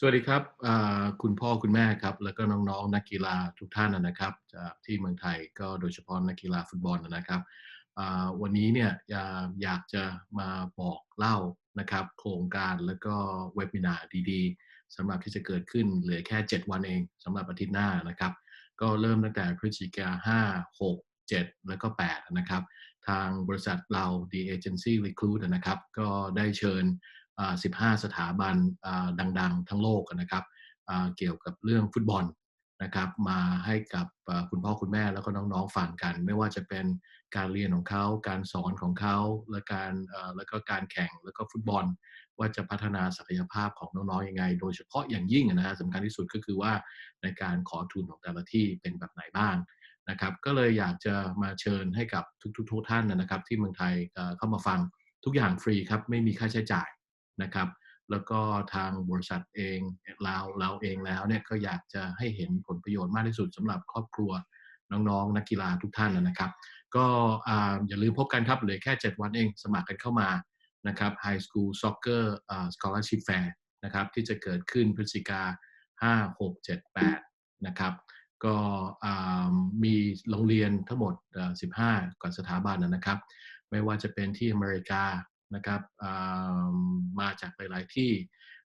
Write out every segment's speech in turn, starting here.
สวัสดีครับคุณพ่อคุณแม่ครับ แล้วก็น้องๆ นักกีฬาทุกท่านนะครับจากที่เมืองไทยก็โดยเฉพาะนักกีฬาฟุตบอลนะครับวันนี้เนี่ยอยากจะมาบอกเล่านะครับ โครงการแล้วก็เว็บินาดีๆสำหรับที่จะเกิดขึ้นเหลือแค่ 7 วันเองสำหรับอาทิตย์หน้านะครับ ก็เริ่มตั้งแต่พฤศจิกา5 6 7 แล้วก็ 8 นะครับ ทางบริษัทเรา The Agency Recruit นะครับ ก็ได้เชิญ 15 สถาบันดังๆ ทั้งโลกนะครับเกี่ยวกับเรื่องฟุตบอลนะครับมาให้กับคุณพ่อคุณแม่แล้วก็น้องๆฟังกัน ไม่ว่าจะเป็นการเรียนของเขาการสอนของเขาและการแล้วก็การแข่งแล้วก็ฟุตบอล ว่าจะพัฒนาศักยภาพของน้องๆยังไง โดยเฉพาะอย่างยิ่งนะฮะสำคัญที่สุดก็คือว่าในการขอทุนของแต่ละที่เป็นแบบไหนบ้างนะครับ ก็เลยอยากจะมาเชิญให้กับทุกๆท่านนะครับ ที่เมืองไทยเข้ามาฟังทุกอย่างฟรีครับไม่มีค่าใช้จ่าย นะครับ แล้วก็ทางบริษัทเองเราเราเองแล้วเนี่ยก็อยากจะให้เห็นผลประโยชน์มากที่สุดสำหรับครอบครัวน้องๆ นักกีฬาทุกท่านนะครับ ก็อย่าลืมพบกันครับเหลือแค่ 7 วันเองสมัครกันเข้ามานะครับ High School Soccer Scholarship Fair นะครับที่จะเกิดขึ้นพฤศจิกา 5 6 7 8 นะครับก็มีโรงเรียนทั้งหมด 15 กว่าสถาบันนะครับ ไม่ว่าจะเป็นที่อเมริกา นะครับมาจากหลาย ๆ ที่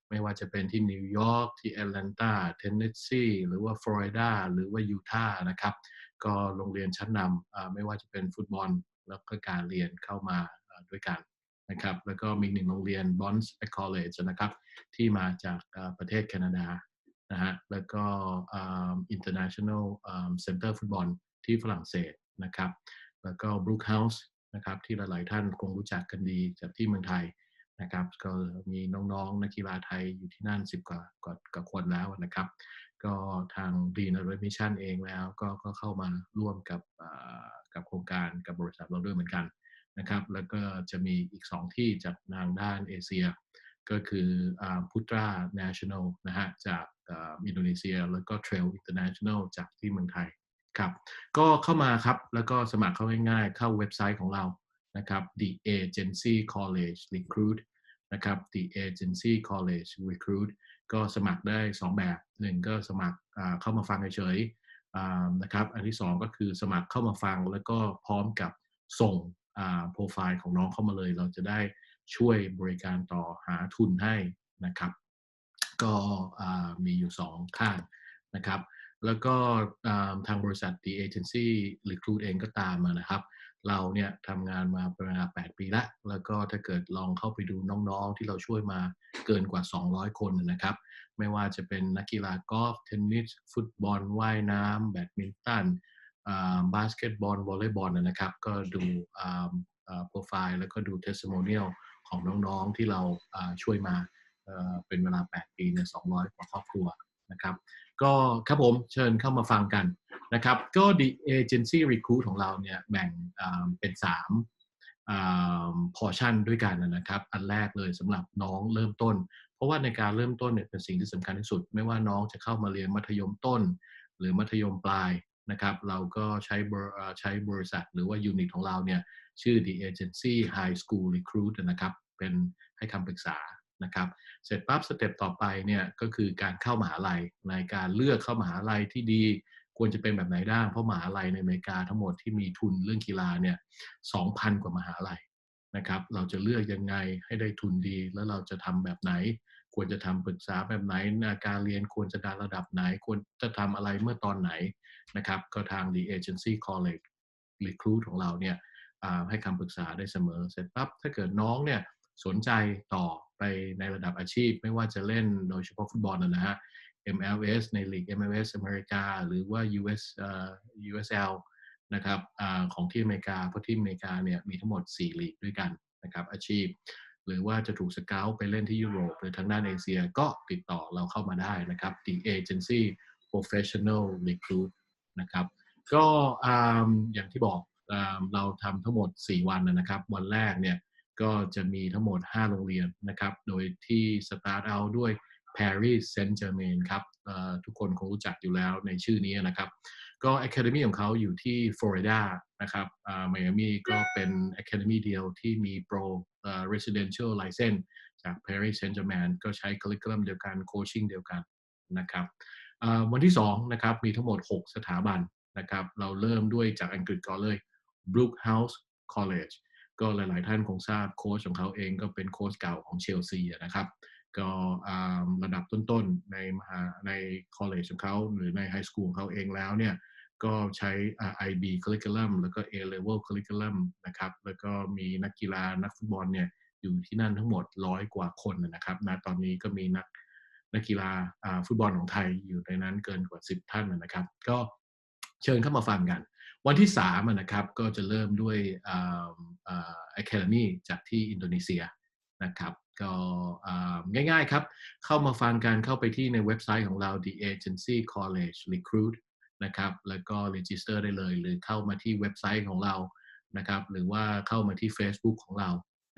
ไม่ว่าจะเป็นที่นิวยอร์กที่แอตแลนตาเทนเนสซีหรือว่าฟลอริดาหรือว่ายูทาห์นะครับก็โรงเรียนชั้นนำไม่ว่าจะเป็นฟุตบอล แล้วก็การเรียนเข้ามาด้วยกันนะครับแล้วก็มีหนึ่งโรงเรียน Bonds College นะครับที่มาจากประเทศแคนาดานะฮะแล้วก็ International Center ฟุตบอลที่ฝรั่งเศสนะครับแล้วก็ Brookhouse นะครับที่หลายๆท่านคงรู้จักกันดีจากที่เมืองไทยนะครับ ก็มีน้องๆนักกีฬาไทยอยู่ที่นั่น 10 กว่ากว่ากว่าคนแล้วนะครับ ก็ทางดีนอร์มิชันเองแล้วก็ก็เข้ามาร่วมกับกับโครงการกับบริษัทเราด้วยเหมือนกันนะครับ แล้วก็จะมีอีก 2 ที่จากทางด้านเอเชีย ก็คือพุตราเนชั่นแนลนะฮะจากอินโดนีเซีย แล้วก็เทรลอินเตอร์เนชั่นแนลจากที่เมืองไทย ครับก็เข้ามาครับ แล้วก็สมัครเข้าง่ายๆ เข้าเว็บไซต์ของเรานะครับ the agency college recruit นะครับ the agency college recruit ก็สมัครได้ 2 แบบหนึ่งก็สมัครเข้ามาฟังเฉยๆนะครับ อันที่ 2 ก็คือสมัครเข้ามาฟังแล้วก็พร้อมกับส่งโปรไฟล์ของน้องเข้ามาเลย เราจะได้ช่วยบริการต่อหาทุนให้นะครับ ก็มีอยู่ 2 ข้างนะครับ แล้วก็ทางบริษัท The Agency Recruit เองก็ตามมานะครับ เราเนี่ยทำงานมาประมาณ 8 ปีแล้วแล้วก็ถ้าเกิดลองเข้าไปดูน้องๆ ที่เราช่วยมาเกินกว่า 200 คนนะครับ ไม่ว่าจะเป็นนักกีฬากอล์ฟเทนนิส ฟุตบอลว่ายน้ำแบดมินตันบาสเกตบอลวอลเลย์บอลนะครับ ก็ดูโปรไฟล์แล้วก็ดูเทสติโมเนียลของน้องๆที่เราช่วยมาเป็นเวลา 8 ปีเนี่ย200 กว่าครอบครัว นะครับ ก็ครับผมเชิญเข้ามาฟังกันนะครับ ก็ The Agency Recruit ของเราเนี่ยแบ่งเป็น3พอชั่นด้วยกันนะครับ อันแรกเลยสำหรับน้องเริ่มต้น เพราะว่าในการเริ่มต้นเนี่ยเป็นสิ่งที่สำคัญที่สุด ไม่ว่าน้องจะเข้ามาเรียนมัธยมต้น หรือมัธยมปลายนะครับ เราก็ใช้ใช้บริษัทหรือว่ายูนิตของเราเนี่ยชื่อ The Agency High School Recruit นะครับ เป็นให้คำปรึกษา นะครับ เสร็จปั๊บสเต็ปต่อไปเนี่ยก็คือการเข้ามหาลัยในการเลือกเข้ามหาลัยที่ดีควรจะเป็นแบบไหนได้เพราะมหาลัยในอเมริกาทั้งหมดที่มีทุนเรื่องกีฬาเนี่ยสองพันกว่ามหาลัยนะครับ เราจะเลือกยังไงให้ได้ทุนดี แล้วเราจะทำแบบไหน ควรจะทำปรึกษาแบบไหนการเรียนควรจะได้ระดับไหน ควรจะทำอะไรเมื่อตอนไหนนะครับ ก็ทาง The Agency College Recruit ของเราเนี่ยให้คำปรึกษาได้เสมอเสร็จปั๊บถ้าเกิดน้องเนี่ยสนใจต่อ ไปในระดับอาชีพ ไม่ว่าจะเล่นโดยเฉพาะฟุตบอลนะฮะ MLS ในลีก MLS อเมริกา หรือว่า US USL นะครับอของที่อเมริกา เพราะที่อเมริกาเนี่ยมีทั้งหมด 4 ลีกด้วยกันนะครับอาชีพ หรือว่าจะถูกสเกลไปเล่นที่ยุโรป หรือทางด้านเอเชียก็ติดต่อเราเข้ามาได้นะครับ The Agency Professional Recruit นะครับก็อย่างที่บอกเราทำทั้งหมด 4 วันนะครับ วันแรกเนี่ย ก็จะมีทั้งหมด 5 โรงเรียนนะครับ โดยที่สตาร์ทเอาด้วย Paris Saint Germain ครับทุกคนคงรู้จักอยู่แล้วในชื่อนี้นะครับ ก็ Academy ของเขาอยู่ที่ฟลอริดานะครับไมอามีก็เป็น Academy เดียวที่มี Pro Residential License จาก Paris Saint-Germain ก็ใช้ curriculum เดียวกัน coaching เดียวกันนะครับวันที่2นะครับมีทั้งหมด 6 สถาบันนะครับ เราเริ่มด้วยจากอังกฤษก่อนเลย Brookhouse College ก็หลาย ๆ ท่านคงทราบโค้ชของเขาเองก็เป็นโค้ชเก่าของเชลซีนะครับ ก็ระดับต้น ๆ ในมหาใน college ของเขาหรือใน high school ของเขาเองแล้วเนี่ยก็ใช้อ่า IB curriculum แล้วก็ A level curriculum นะครับ แล้วก็มีนักกีฬานักฟุตบอลเนี่ยอยู่ที่นั่นทั้งหมดร้อยกว่าคนนะครับณตอนนี้ก็มีนักนักกีฬาอ่าฟุตบอลของไทยอยู่ในนั้นเกินกว่า 10 ท่านนะครับ ก็เชิญเข้ามาฟังกัน วันที่3นะครับก็จะเริ่มด้วยอ่าอ่า Academy จากที่อินโดนีเซียนะครับก็ง่ายๆครับ เข้ามาฟังกันเข้าไปที่ในเว็บไซต์ของเรา The Agency College Recruit นะครับแล้วก็ register ได้เลย หรือเข้ามาที่เว็บไซต์ของเรานะครับหรือว่าเข้ามาที่ Facebook ของเรา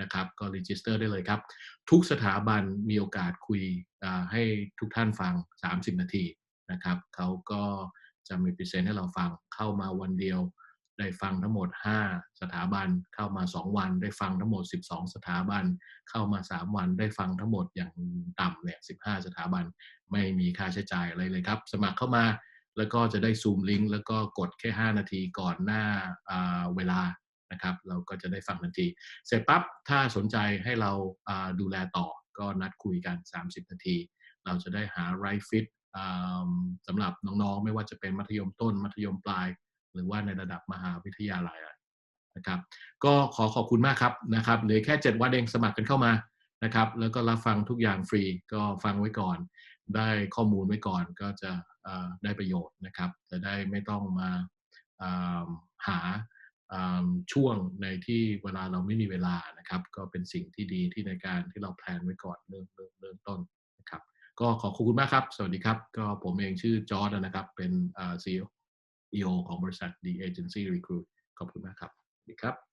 นะครับก็ register ได้เลยครับ ทุกสถาบันมีโอกาสคุยให้ทุกท่านฟัง 30 นาทีนะครับเขาก็ จะมีพรีเซนต์ให้เราฟังเข้ามาวันเดียว ได้ฟังทั้งหมด 5 สถาบัน เข้ามา 2 วัน ได้ฟังทั้งหมด 12 สถาบัน เข้ามา 3 วัน ได้ฟังทั้งหมดอย่างต่ำเนี่ย15 สถาบัน ไม่มีค่าใช้จ่ายอะไรเลยครับ สมัครเข้ามาแล้วก็จะได้ซูมลิงก์แล้วก็กดแค่ 5 นาทีก่อนหน้าอ่าเวลานะครับเราก็จะได้ฟังทันที เสร็จปั๊บถ้าสนใจให้เราดูแลต่อก็นัดคุยกัน 30 นาที เราจะได้หา right fit อ่า สำหรับน้องๆ ไม่ว่าจะเป็นมัธยมต้น มัธยมปลาย หรือว่าในระดับมหาวิทยาลัยนะครับ ก็ขอขอบคุณมากครับนะครับเหลือแค่ 7 วันเองสมัครกันเข้ามานะครับ แล้วก็รับฟังทุกอย่างฟรีก็ฟังไว้ก่อน ได้ข้อมูลไว้ก่อนก็จะได้ประโยชน์นะครับ จะได้ไม่ต้องมาหาช่วงในที่เวลาเราไม่มีเวลานะครับ ก็เป็นสิ่งที่ดีที่ในการที่เราแพลนไว้ก่อนเริ่มเริ่มเริ่มต้น ก็ขอขอบคุณมากครับ สวัสดีครับ ก็ผมเองชื่อจอร์ดนะครับ เป็นซีอีโอของบริษัท The Agency Recruit ขอบคุณมากครับ สวัสดีครับ